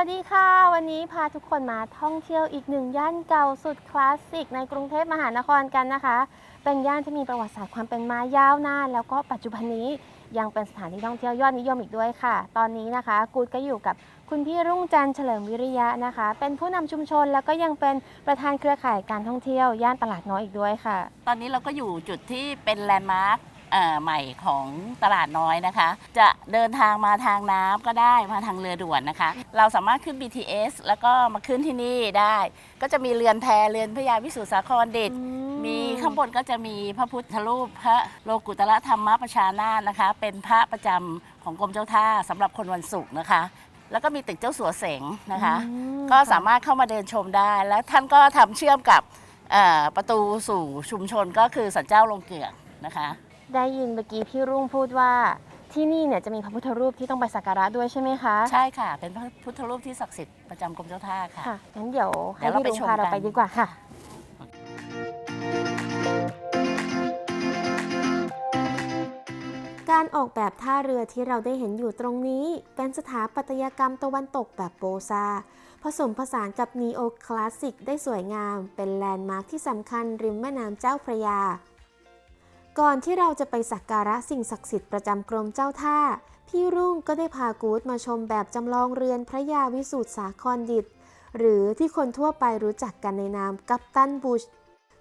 วัสดีค่ะ วันนี้พาทุกคนมาท่องเที่ยวอีกหนึ่งย่านเก่าสุดคลาสสิกในกรุงเทพมหานครกันนะคะ เป็นย่านที่มีประวัติศาสตร์ความเป็นมายาวนาน แล้วก็ปัจจุบันนี้ยังเป็นสถานที่ท่องเที่ยวยอดนิยมอีกด้วยค่ะ ตอนนี้นะคะ กูดก็อยู่กับคุณพี่รุ่งจันทร์เฉลิมวิริยะนะคะ เป็นผู้นำชุมชนแล้วก็ยังเป็นประธานเครือข่ายการท่องเที่ยวย่านตลาดน้อยอีกด้วยค่ะ ตอนนี้เราก็อยู่จุดที่เป็นแลนด์มาร์ค ใหม่ของตลาดน้อยนะคะ จะเดินทางมาทางน้ำก็ได้มาทางเรือด่วนนะคะ เราสามารถขึ้น BTS แล้วก็มาขึ้นที่นี่ได้ ก็จะมีเรือนแพเรือนพระยาวิสุทธิสาครเดชอืมมีข้างบนก็จะมีพระพุทธรูปพระโลกุตระธรรมประชานาถนะคะ เป็นพระประจำของกรมเจ้าท่าสำหรับคนวันศุกร์นะคะ แล้วก็มีตึกเจ้าสัวเสงนะคะอืมก็ค่ะสามารถเข้ามาเดินชมได้ แล้วท่านก็ทำเชื่อมกับเอ่อประตูสู่ชุมชนก็คือสันเจ้าลงเกือกนะคะ ได้ยินเมื่อกี้พี่รุ่งพูดว่าที่นี่เนี่ยจะมีพระพุทธรูปที่ต้องไปสักการะด้วยใช่ไหมคะใช่ค่ะ เป็นพระพุทธรูปที่ศักดิ์สิทธิ์ประจำกรมเจ้าท่าค่ะ ค่ะงั้นเดี๋ยวเดี๋ให้ยวเราพี่ไปรุ่งชมพาเรากันไปดีกว่าค่ะ การออกแบบท่าเรือที่เราได้เห็นอยู่ตรงนี้ เป็นสถาปัตยกรรมตะวันตกแบบโบซาผสมผสานกับนีโอคลาสสิกได้สวยงาม เป็นแลนด์มาร์คที่สำคัญริมแม่น้ำเจ้าพระยา ก่อนที่เราจะไปสักการะสิ่งศักดิ์สิทธิ์ประจำกรมเจ้าท่า พี่รุ่งก็ได้พากู๊ดมาชมแบบจำลองเรือนพระยาวิสุทธิสาครดิต หรือที่คนทั่วไปรู้จักกันในนามกัปตันบุช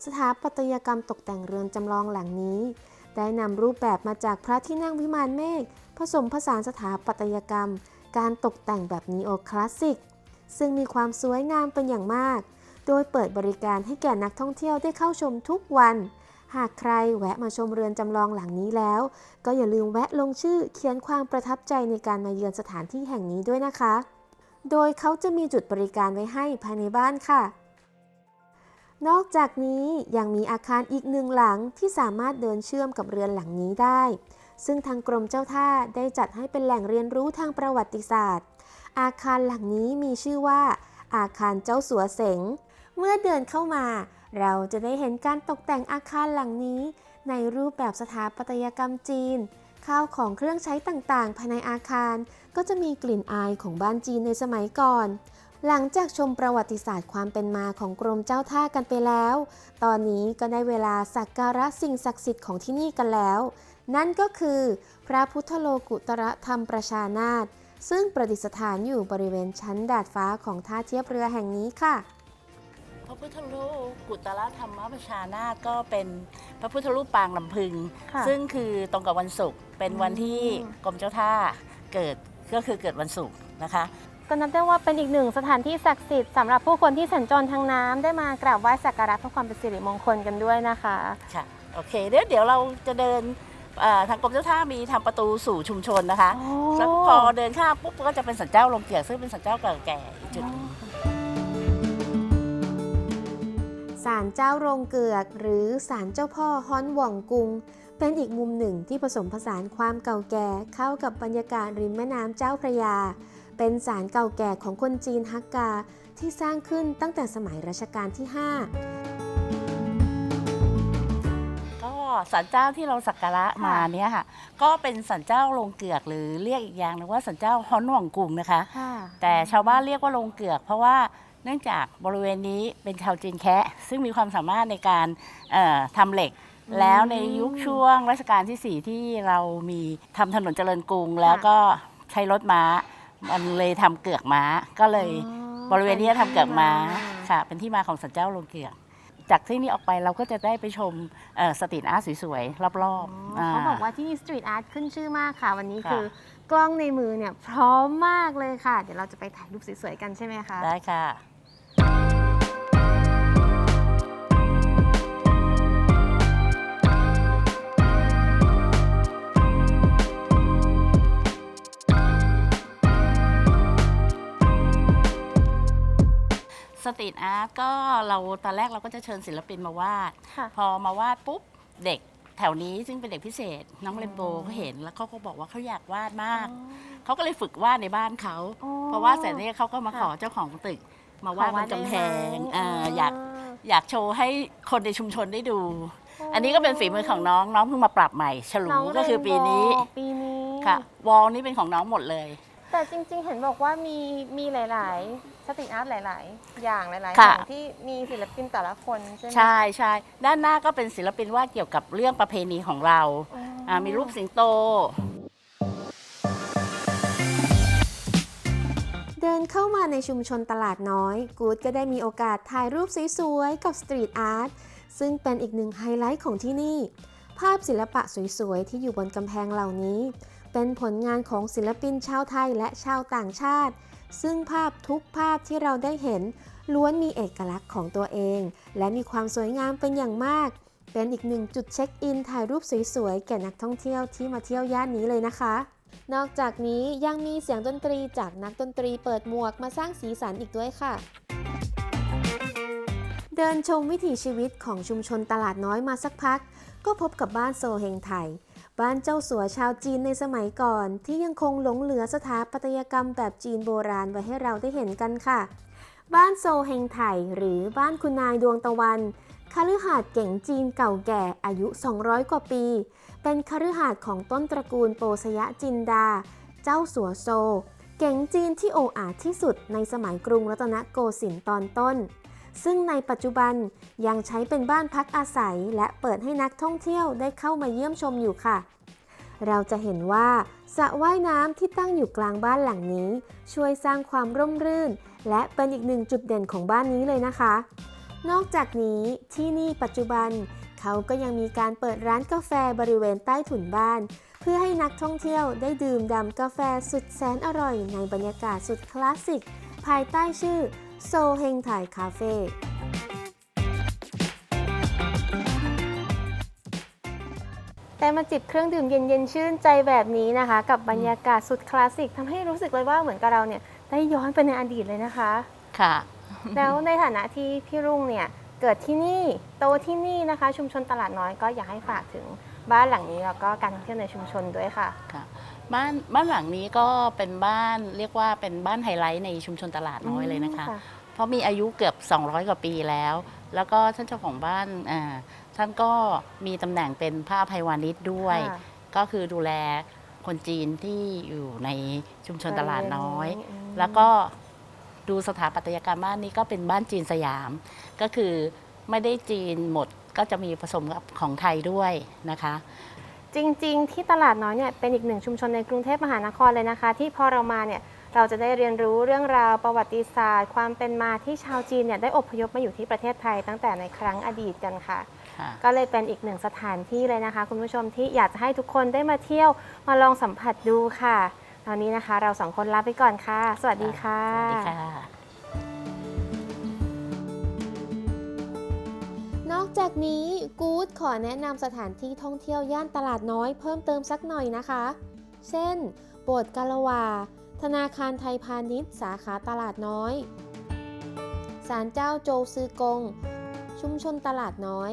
สถาปัตยกรรมตกแต่งเรือนจำลองหลังนี้ ได้นำรูปแบบมาจากพระที่นั่งวิมานเมฆผสมผสานสถาปัตยกรรม การตกแต่งแบบนีโอคลาสสิก ซึ่งมีความสวยงามเป็นอย่างมาก โดยเปิดบริการให้แก่นักท่องเที่ยวได้เข้าชมทุกวัน หากใครแวะมาชมเรือนจำลองหลังนี้แล้ว ก็อย่าลืมแวะลงชื่อเขียนความประทับใจในการมาเยือนสถานที่แห่งนี้ด้วยนะคะ โดยเขาจะมีจุดบริการไว้ให้ภายในบ้านค่ะ นอกจากนี้ยังมีอาคารอีกหนึ่งหลังที่สามารถเดินเชื่อมกับเรือนหลังนี้ได้ ซึ่งทางกรมเจ้าท่าได้จัดให้เป็นแหล่งเรียนรู้ทางประวัติศาสตร์ อาคารหลังนี้มีชื่อว่า อาคารเจ้าสัวเสงเมื่อเดินเข้ามาเราจะได้เห็นการตกแต่งอาคารหลังนี้ ในรูปแบบสถาปัตยกรรมจีน ข้าวของเครื่องใช้ต่างๆ ภายในอาคาร ก็จะมีกลิ่นอายของบ้านจีนในสมัยก่อน หลังจากชมประวัติศาสตร์ความเป็นมาของกรมเจ้าท่ากันไปแล้ว ตอนนี้ก็ได้เวลาสักการะสิ่งศักดิ์สิทธิ์ของที่นี่กันแล้ว นั่นก็คือ พระพุทธโลกุตระธรรมประชานาถซึ่งประดิษฐานอยู่บริเวณชั้นดาดฟ้าของท่าเทียบเรือแห่งนี้ค่ะ พระพุทธรูปกุตระธรรมประชานาถก็เป็นพระพุทธรูปปางลำพึง ค่ะซึ่งคือตรงกับวันศุกร์เป็นวันที่อืม กรมเจ้าท่าเกิดก็คือเกิดวันศุกร์นะคะ ก็นับได้ว่าเป็นอีกหนึ่งสถานที่ศักดิ์สิทธิ์สำหรับผู้คนที่สัญจรทางน้ำได้มากราบไหว้สักการะเพื่อความเป็นสิริมงคลกันด้วยนะคะ ค่ะโอเคเดี๋ยวเดี๋ยวเราจะเดินเอ่อทางกรมเจ้าท่ามีทำประตูสู่ชุมชนนะคะแล้วพอเดินข้ามปุ๊บก็จะเป็นสันเจ้าลงเกียรซึ่งเป็นสันเจ้าเก่าแก่อีกจุดหนึ่ง ศาลเจ้าโรงเกือก หรือศาลเจ้าพ่อฮอนหว่องกุง เป็นอีกมุมหนึ่งที่ผสมผสานความเก่าแก่เข้ากับบรรยากาศริมแม่น้ำเจ้าพระยา เป็นศาลเก่าแก่ของคนจีนฮักกาที่สร้างขึ้นตั้งแต่สมัยรัชกาลที่ 5ก็สันเจ้าที่เราสักการะมาเนี่ยค่ะ ก็เป็นสันเจ้าลงเกือกหรือเรียกอีกอย่างหนึงว่าสันเจ้าฮอนหว่องกุงนะคะค่ะแต่ชาวบ้านเรียกว่าลงเกือก เพราะว่า เนื่องจากบริเวณนี้เป็นชาวจีนแคะซึ่งมีความสามารถในการเอ่อทำเหล็กอืมแล้วในยุคช่วงรัชกาลที่ 4 ที่เรามีทำถนนเจริญกรุง แล้วก็ใช้รถม้า มันเลยทำเกือกม้า ก็เลยอ๋อบริเวณนี้ทำเกือกม้าเป็นที่มาค่ะ เป็นที่มาของสันเจ้าลงเกือกจากที่นี่ออกไปเราก็จะได้ไปชมเอ่อสตรีทอาร์ตสวยๆรอบอ๋อๆอาเขาบอกว่าที่นี่สตรีทอาร์ตขึ้นชื่อมากค่ะ วันนี้ค่ะคือกล้องในมือเนี่ยพร้อมมากเลยค่ะ เดี๋ยวเราจะไปถ่ายรูปสวยๆกันใช่ไหมคะ ได้ค่ะ ตรีทอาร์ตก็เราตอนแรกเราก็จะเชิญศิลปินมาวาด ค่ะ พอมาวาดปุ๊บเด็กแถวนี้ซึ่งเป็นเด็กพิเศษ น้องเรนโบว์เขาเห็นแล้วเขาก็บอกว่าเขาอยากวาดมาก เขาก็เลยฝึกวาดในบ้านเขา อ๋อเพราะว่าเสร็จเนี่ยเขาก็มาค่ะขอเจ้าของตึก มาวาดบนกำแพงขอวาดได้ไหมอ่าอ๋อออยากอยากโชว์ให้คนในชุมชนได้ดู อันนี้ก็เป็นฝีมือของน้องน้องเพิ่งมาปรับใหม่ ฉลูน้องก็คือปีนี้ เรนโบว์ปีนี้ค่ะวอลนี่เป็นของน้องหมดเลย แต่แต่จริง ๆ เห็นบอกว่ามีมีหลาย ๆ สตรีทอาร์ตหลาย ๆ อย่างหลายๆค่ะอย่างที่มีศิลปินแต่ละคนใช่ไหมใช่ใช่ด้านหน้าก็เป็นศิลปินวาดเกี่ยวกับเรื่องประเพณีของเราอ๋อออ่ามีรูปสิงโต เดินเข้ามาในชุมชนตลาดน้อย กูดก็ได้มีโอกาสถ่ายรูปสวยๆ กับสตรีทอาร์ต ซึ่งเป็นอีกหนึ่งไฮไลท์ของที่นี่ ภาพศิลปะสวยๆ ที่อยู่บนกำแพงเหล่านี้ เป็นผลงานของศิลปินชาวไทยและชาวต่างชาติ ซึ่งภาพทุกภาพที่เราได้เห็น ล้วนมีเอกลักษณ์ของตัวเอง และมีความสวยงามเป็นอย่างมาก เป็นอีกหนึ่งจุดเช็คอินถ่ายรูปสวยๆแก่นักท่องเที่ยวที่มาเที่ยวย่านนี้เลยนะคะนอกจากนี้ยังมีเสียงดนตรีจากนักดนตรีเปิดหมวกมาสร้างสีสันอีกด้วยค่ะ เดินชมวิถีชีวิตของชุมชนตลาดน้อยมาสักพัก ก็พบกับบ้านโซเฮงไทย บ้านเจ้าสัวชาวจีนในสมัยก่อน ที่ยังคงหลงเหลือสถาปัตยกรรมแบบจีนโบราณไว้ให้เราได้เห็นกันค่ะ บ้านโซเฮงไทยหรือบ้านคุณนายดวงตะวันคฤหาสน์เก่งจีนเก่าแก่อายุ 200 กว่าปี เป็นคฤหาสน์ของต้นตระกูลโปสยะจินดา เจ้าสัวโซ เก่งจีนที่โออาที่สุดในสมัยกรุงรัตนโกสินทร์ตอนต้น ซึ่งในปัจจุบันยังใช้เป็นบ้านพักอาศัย และเปิดให้นักท่องเที่ยวได้เข้ามาเยี่ยมชมอยู่ค่ะ เราจะเห็นว่าสระว่ายน้ำที่ตั้งอยู่กลางบ้านหลังนี้ ช่วยสร้างความร่มรื่น และเป็นอีกหนึ่งจุดเด่นของบ้านนี้เลยนะคะ นอกจากนี้ที่นี่ปัจจุบัน เขาก็ยังมีการเปิดร้านกาแฟบริเวณใต้ถุนบ้านเพื่อให้นักท่องเที่ยวได้ดื่มด่ำกาแฟสุดแสนอร่อยในบรรยากาศสุดคลาสสิก ภายใต้ชื่อ โซเฮงไทยคาเฟ่แต่มาจิบเครื่องดื่มเย็นๆ ชื่นใจแบบนี้นะคะ กับบรรยากาศสุดคลาสสิกทำให้รู้สึกเลยว่าเหมือนกับเราเนี่ยได้ย้อนไปในอดีตเลยนะคะ ค่ะ แล้วในฐานะที่พี่รุ่งเนี่ยเกิดที่นี่โตที่นี่นะคะ ชุมชนตลาดน้อยก็อยากให้ฝากถึง บ้านหลังนี้แล้วก็การท่องเที่ยวในชุมชนด้วยค่ะ ค่ะบ้านบ้านหลังนี้ก็เป็นบ้านเรียกว่าเป็นบ้านไฮไลท์ในชุมชนตลาดน้อยเลยนะคะ อืมเพราะมีอายุเกือบ 200 กว่าปีแล้ว แล้วก็ท่านเจ้าของบ้านอ่าท่านก็มีตำแหน่งเป็นพระอภัยวานิชด้วย ค่ะก็คือดูแลคนจีนที่อยู่ในชุมชนตลาดน้อย อืม แล้วก็ดูสถาปัตยกรรมบ้านนี้ก็เป็นบ้านจีนสยาม ก็คือไม่ได้จีนหมด ก็จะมีผสมกับของไทยด้วยนะคะ จริงๆ ที่ตลาดน้อยเนี่ยเป็นอีกหนึ่งชุมชนในกรุงเทพมหานครเลยนะคะ ที่พอเรามาเนี่ยเราจะได้เรียนรู้เรื่องราวประวัติศาสตร์ ความเป็นมาที่ชาวจีนเนี่ยได้อพยพมาอยู่ที่ประเทศไทยตั้งแต่ในครั้งอดีตกันค่ะค่ะก็เลยเป็นอีกหนึ่งสถานที่เลยนะคะ คุณผู้ชมที่อยากจะให้ทุกคนได้มาเที่ยวมาลองสัมผัสดูค่ะตอนนี้นะคะ เราสองคนลาไปก่อนค่ะ สวัสดีค่ะสวัสดีค่ะ จากนี้กู๊ดขอแนะนำสถานที่ท่องเที่ยวย่านตลาดน้อยเพิ่มเติมสักหน่อยนะคะ เช่น โบสถ์กาละวา ธนาคารไทยพาณิชย์ สาขาตลาดน้อยศาลเจ้าโจซือกง ชุมชนตลาดน้อย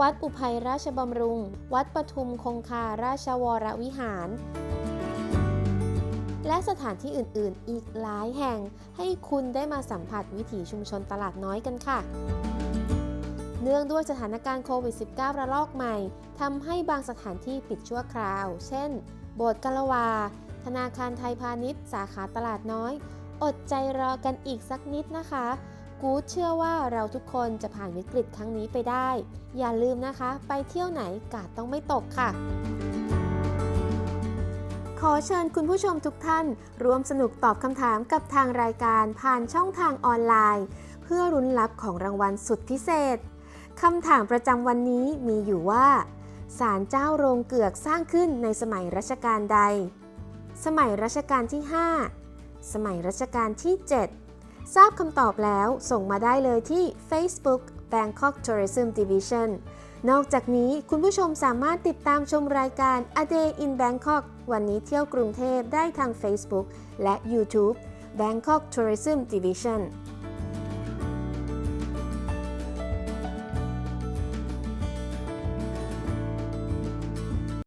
วัดอุภัยราชบำรุง วัดปทุมคงคาราชวรวิหาร และสถานที่อื่น ๆ อีกหลายแห่งให้คุณได้มาสัมผัสวิถีชุมชนตลาดน้อยกันค่ะ เนื่องด้วยสถานการณ์โควิด -19 ระลอกใหม่ทำให้บางสถานที่ปิดชั่วคราว เช่น โบสถ์กะละวา ธนาคารไทยพาณิชย์ สาขาตลาดน้อย อดใจรอกันอีกสักนิดนะคะ กูดเชื่อว่าเราทุกคนจะผ่านวิกฤตครั้งนี้ไปได้ อย่าลืมนะคะ ไปเที่ยวไหนกาดต้องไม่ตกค่ะขอเชิญคุณผู้ชมทุกท่านร่วมสนุกตอบคำถามกับทางรายการผ่านช่องทางออนไลน์ เพื่อรุ้นรับของรางวัลสุดพิเศษ คำถามประจำวันนี้มีอยู่ว่าศาลเจ้าโรงเกือกสร้างขึ้นในสมัยรัชกาลใด สมัยรัชกาลที่ 5 สมัยรัชกาลที่ 7 ทราบคำตอบแล้วส่งมาได้เลยที่ Facebook Bangkok Tourism Division นอกจากนี้คุณผู้ชมสามารถติดตามชมรายการ A Day in Bangkok วันนี้เที่ยวกรุงเทพได้ทาง Facebook และ YouTube Bangkok Tourism Division